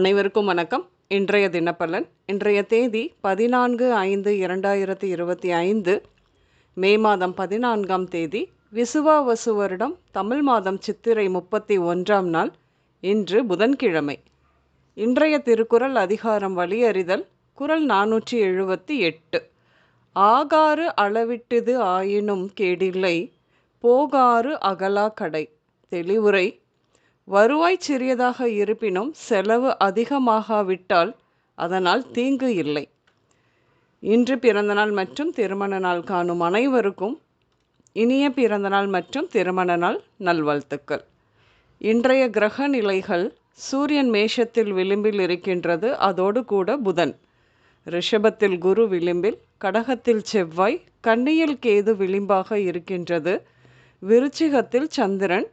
அனைவருக்கும் வணக்கம். இன்றைய தினப்பலன். இன்றைய தேதி பதினான்கு ஐந்து இரண்டாயிரத்தி இருபத்தி ஐந்து மே மாதம் பதினான்காம் தேதி விசுவாவசு வருடம் தமிழ் மாதம் சித்திரை முப்பத்தி ஒன்றாம் நாள் இன்று புதன்கிழமை. இன்றைய திருக்குறள் அதிகாரம் வழியறிதல் குறள் நானூற்றி எழுபத்தி எட்டு. ஆகாறு அளவிட்டது ஆயினும் கேடில்லை போகாறு அகலா கடை. தெளிவுரை வருவாய் சிறியதாக இருப்பினும் செலவு அதிகமாகாவிட்டால் அதனால் தீங்கு இல்லை. இன்று பிறந்தநாள் மற்றும் திருமண நாள் காணும் அனைவருக்கும் இனிய பிறந்தநாள் மற்றும் திருமண நாள் நல்வாழ்த்துக்கள். இன்றைய கிரக நிலைகள் சூரியன் மேஷத்தில் விளிம்பில் இருக்கின்றது அதோடு கூட புதன். ரிஷபத்தில் குரு விளிம்பில் கடகத்தில் செவ்வாய் கன்னியில் கேது விளிம்பாக இருக்கின்றது. விருச்சிகத்தில் சந்திரன்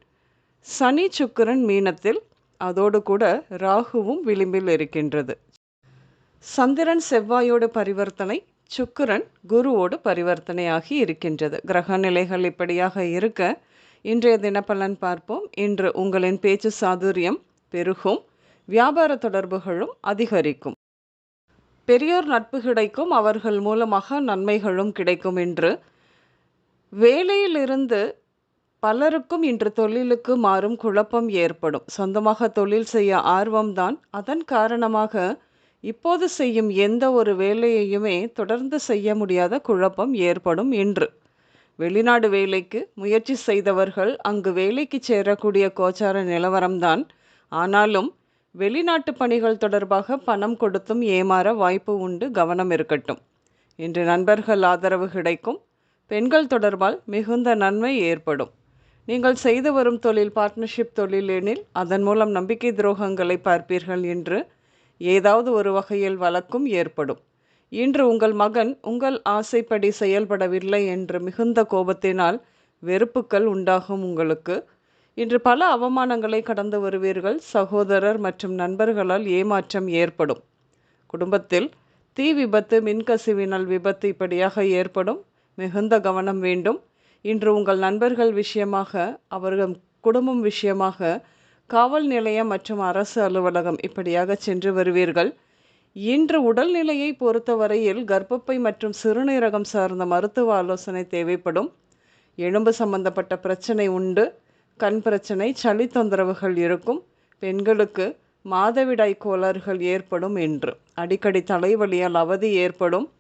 சனி சுக்கிரன் மீனத்தில் அதோடு கூட ராகுவும் விளிம்பில் இருக்கின்றது. சந்திரன் செவ்வாயோடு பரிவர்த்தனை சுக்கிரன் குருவோடு பரிவர்த்தனையாகி இருக்கின்றது. கிரக நிலைகள் இப்படியாக இருக்க இன்றைய தினப்பலன் பார்ப்போம். இன்று உங்களின் பேச்சு சாதுரியம் பெருகும் வியாபார தொடர்புகளும் அதிகரிக்கும். பெரியோர் நட்பு கிடைக்கும் அவர்கள் மூலமாக நன்மைகளும் கிடைக்கும் என்று வேலையிலிருந்து பலருக்கும் இன்று தொழிலுக்கு மாறும் குழப்பம் ஏற்படும். சொந்தமாக தொழில் செய்ய ஆர்வம்தான். அதன் காரணமாக இப்போது செய்யும் எந்த ஒரு வேலையையுமே தொடர்ந்து செய்ய முடியாத குழப்பம் ஏற்படும் இன்று. வெளிநாடு வேலைக்கு முயற்சி செய்தவர்கள் அங்கு வேலைக்கு சேரக்கூடிய கோச்சார நிலவரம்தான். ஆனாலும் வெளிநாட்டு பணிகள் தொடர்பாக பணம் கொடுத்தும் ஏமாற வாய்ப்பு உண்டு கவனம் இருக்கட்டும். இன்று நண்பர்கள் ஆதரவு கிடைக்கும். பெண்கள் தொடர்பால் மிகுந்த நன்மை ஏற்படும். நீங்கள் செய்து வரும் தொழில் பார்ட்னர்ஷிப் தொழில் எனில் அதன் மூலம் நம்பிக்கை துரோகங்களை பார்ப்பீர்கள் என்று ஏதாவது ஒரு வகையில் வழக்கும் ஏற்படும். இன்று உங்கள் மகன் உங்கள் ஆசைப்படி செயல்படவில்லை என்று மிகுந்த கோபத்தினால் வெறுப்புகள் உண்டாகும் உங்களுக்கு. இன்று பல அவமானங்களை கடந்து வருவீர்கள் சகோதரர் மற்றும் நண்பர்களால் ஏமாற்றம் ஏற்படும். குடும்பத்தில் தீ விபத்து மின்கசிவினால் விபத்து இப்படியாக ஏற்படும். மிகுந்த கவனம் வேண்டும். இன்று உங்கள் நண்பர்கள் விஷயமாக அவர்கள் குடும்பம் விஷயமாக காவல் நிலையம் மற்றும் அரசு அலுவலகம் இப்படியாக சென்று வருவீர்கள். இன்று உடல்நிலையை பொறுத்தவரையில் கர்ப்பப்பை மற்றும் சிறுநீரகம் சார்ந்த மருத்துவ ஆலோசனை தேவைப்படும். எலும்பு சம்பந்தப்பட்ட பிரச்சனை உண்டு. கண் பிரச்சனை சளி தொந்தரவுகள் இருக்கும். பெண்களுக்கு மாதவிடாய் கோளாறுகள் ஏற்படும் என்று. அடிக்கடி தலைவலியால் அவதி ஏற்படும்.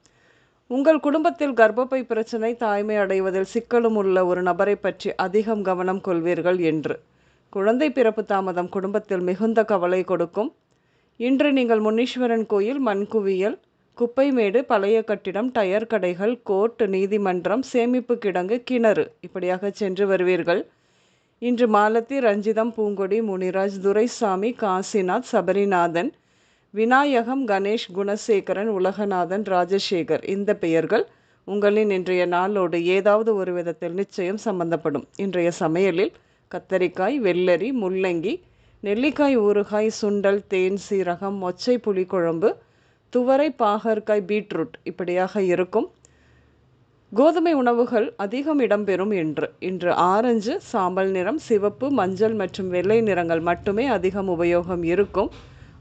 உங்கள் குடும்பத்தில் கர்ப்பப்பை பிரச்சனை தாய்மை அடைவதில் சிக்கலும் உள்ள ஒரு நபரை பற்றி அதிகம் கவனம் கொள்வீர்கள் என்று. குழந்தை பிறப்பு தாமதம் குடும்பத்தில் மிகுந்த கவலை கொடுக்கும். இன்று நீங்கள் முனீஸ்வரன் கோயில் மண்குவியல் குப்பைமேடு பழைய கட்டிடம் டயர் கடைகள் கோர்ட் நீதிமன்றம் சேமிப்பு கிடங்கு கிணறு இப்படியாக சென்று வருவீர்கள். இன்று மாலத்தி ரஞ்சிதம் பூங்கொடி முனிராஜ் துரைசாமி காசிநாத் சபரிநாதன் விநாயகம் கணேஷ் குணசேகரன் உலகநாதன் ராஜசேகர் இந்த பெயர்கள் உங்களின் இன்றைய நாளோடு ஏதாவது ஒரு விதத்தில் நிச்சயம் சம்பந்தப்படும். இன்றைய சமையலில் கத்தரிக்காய் வெள்ளரி முள்ளங்கி நெல்லிக்காய் ஊறுகாய் சுண்டல் தேன் சீரகம் மொச்சை புளிக்குழம்பு துவரை பாகற்காய் பீட்ரூட் இப்படியாக இருக்கும். கோதுமை உணவுகள் அதிகம் இடம்பெறும் என்று இன்று ஆரஞ்சு சாம்பல் நிறம் சிவப்பு மஞ்சள் மற்றும் வெள்ளை நிறங்கள் மட்டுமே அதிகம் உபயோகம் இருக்கும்.